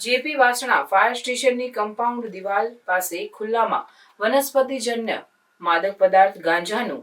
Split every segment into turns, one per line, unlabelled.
JP Vasna fire સ્ટેશનની compound દિવાલ પાસે ખુલ્લામાં વનસ્પતિજન્ય માદક પદાર્થ ગાંજાનું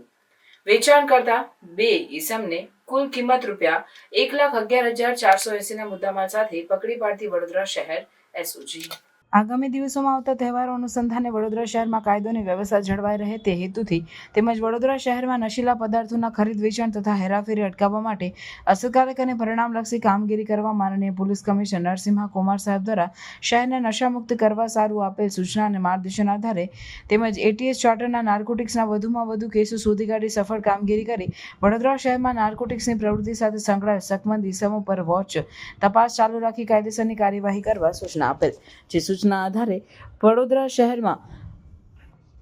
વેચાણ કરતા બે ઈસમને કુલ કિંમત રૂપિયા એક લાખ અગિયાર હજાર ચારસો એસીના મુદ્દામાલ સાથે પકડી પાડતી વડોદરા શહેર એસઓજી. આગામી દિવસોમાં આવતા તહેવારો અનુસંધાને વડોદરા શહેરમાં કાયદોની વ્યવસ્થા જળવાઈ રહે તે હેતુથી તેમજ વડોદરા શહેરમાં નશીલા પદાર્થોના ખરીદ, વેચાણ તથા હેરાફેરી અટકાવવા માટે અસરકારક અને પરિણામલક્ષી કામગીરી કરવા માનનીય પોલીસ કમિશનર નરસિંહા કુમાર સાહેબ દ્વારા શહેરને નશામુક્ત કરવા સારું આપેલ સૂચના અને માર્ગદર્શન આધારે તેમજ એટીએસ ચાર્ટરના નાર્કોટિક્સના વધુમાં વધુ કેસો શોધી કાઢી સફળ કામગીરી કરી વડોદરા શહેરમાં નાર્કોટિક્સની પ્રવૃત્તિ સાથે સંકળાયેલ સકમંદ ઇસમો પર વોચ તપાસ ચાલુ રાખી કાયદેસરની કાર્યવાહી કરવા સૂચના આપેલ, જે સૂચના આધારે વડોદરા શહેરમાં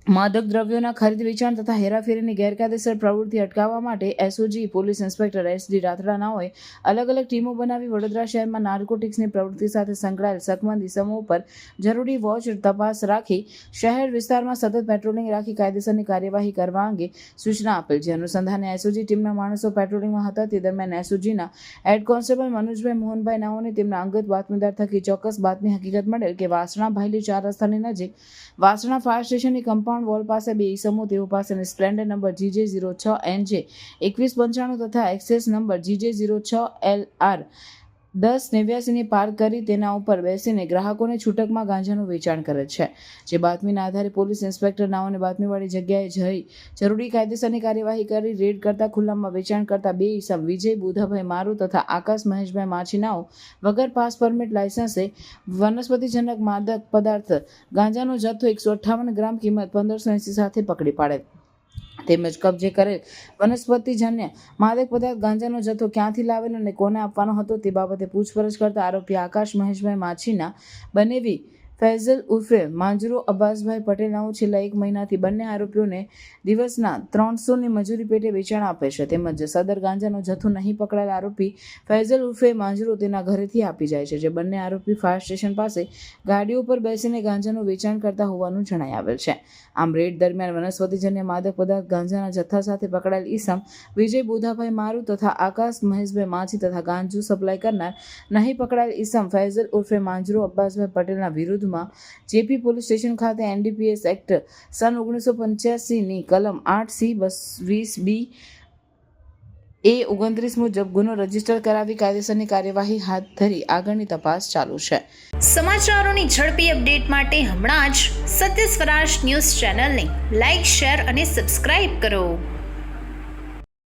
માદક દ્રવ્યોના ખરીદ વેચાણ તથા હેરાફેરીની ગેરકાયદેસર પ્રવૃત્તિ અટકાવવા માટે એસઓજી પોલીસ ઇન્સ્પેક્ટર એસડી રાથડાનાઓએ અલગ અલગ ટીમો બનાવી વડોદરા શહેરમાં નાર્કોટિક્સની પ્રવૃત્તિ સાથે સંકળાયેલ શકમંદ ઇસમો પર જરૂરી વોચ તપાસ રાખી શહેર વિસ્તારમાં સતત પેટ્રોલિંગ રાખી કાયદેસરની કાર્યવાહી કરવા અંગે સૂચના આપેલ છે. અનુસંધાને એસઓજી ટીમના માણસો પેટ્રોલિંગમાં હતા. તે દરમિયાન એસઓજીના હેડ કોન્સ્ટેબલ મનોજભાઈ મોહનભાઈ નાઓને તેમના અંગત બાતમીદાર થકી ચોક્કસ બાતમી હકીકત મળેલ કે વાસણા ભાઈલી ચાર રસ્તાની નજીક વાસણા ફાયર સ્ટેશનની કમ્પાઉન્ડ વોલ પાસે, બે ઈસમો, તેઓ પાસેની સ્પ્લેન્ડર નંબર જીજે ઝીરો છ એન જે એકવીસ પંચાણું તથા એક્સેસ નંબર જીજે ઝીરો છ એલ આર. દસ નેવ્યાસીની પાર કરી તેના ઉપર બેસીને ગ્રાહકોને છૂટકમાં ગાંજાનું વેચાણ કરે છે. જે બાતમીના આધારે પોલીસ ઇન્સ્પેક્ટર નાઓને બાતમીવાળી જગ્યાએ જઈ જરૂરી કાયદેસરની કાર્યવાહી કરી રેડ કરતા ખુલ્લામાં વેચાણ કરતા બે ઈસમ વિજય બુધાભાઈ મારુ તથા આકાશ મહેશભાઈ માછીનાઓ વગર પાસ પરમિટ લાયસન્સે વનસ્પતિજનક માદક પદાર્થ ગાંજાનો જથ્થો એકસો અઠ્ઠાવન ગ્રામ કિંમત પંદરસો એંસી સાથે પકડી પાડે. તેમજ કબજે કરેલ વનસ્પતિજન્ય માદક પદાર્થ ગાંજાનો જથ્થો ક્યાંથી લાવેલો અને કોને આપવાનો હતો તે બાબતે પૂછપરછ કરતા આરોપી આકાશ મહેશભાઈ માછીના બનેવી ફૈઝલ ઉર્ફે માંજરો અબ્બાસભાઈ પટેલ નાઓ છેલ્લા એક મહિનાથી બંને આરોપીઓને દિવસના ત્રણસોની મજૂરી પેટે વેચાણ આપે છે. તેમજ સદર ગાંજાનો જથ્થો નહીં પકડાયેલ આરોપી ફૈઝલ ઉર્ફે માંજરો તેના ઘરેથી આપી જાય છે, જે બંને આરોપી ફાયર સ્ટેશન પાસે ગાડીઓ પર બેસીને ગાંજાનું વેચાણ કરતા હોવાનું જણાઈ આવેલ છે. આમ રેડ દરમિયાન વનસ્પતિજન્ય માદક પદાર્થ ગાંજાના જથ્થા સાથે પકડાયેલ ઈસમ, વિજય બુધાભાઈ મારુ તથા આકાશ મહેશભાઈ માછી તથા ગાંજુ સપ્લાય કરનાર નહીં પકડાયેલ ઈસમ ફૈઝલ ઉર્ફે માંજરો અબ્બાસભાઈ પટેલના વિરુદ્ધમાં જેપી પોલીસ સ્ટેશન ખાતે એનડીપીએસ એક્ટ સન ઓગણીસો પંચ્યાસીની કલમ આઠ સી બસ વીસ બી એ ઓગણત્રીસ મુજબ ગુનો રજિસ્ટર કરાવી કાયદેસરની કાર્યવાહી હાથ ધરી આગળની તપાસ ચાલુ છે.
સમાચારોની ઝડપી અપડેટ માટે હમણાં જ સત્ય સ્વરાજ ન્યૂઝ ચેનલને લાઇક શેર અને સબસ્ક્રાઇબ કરો.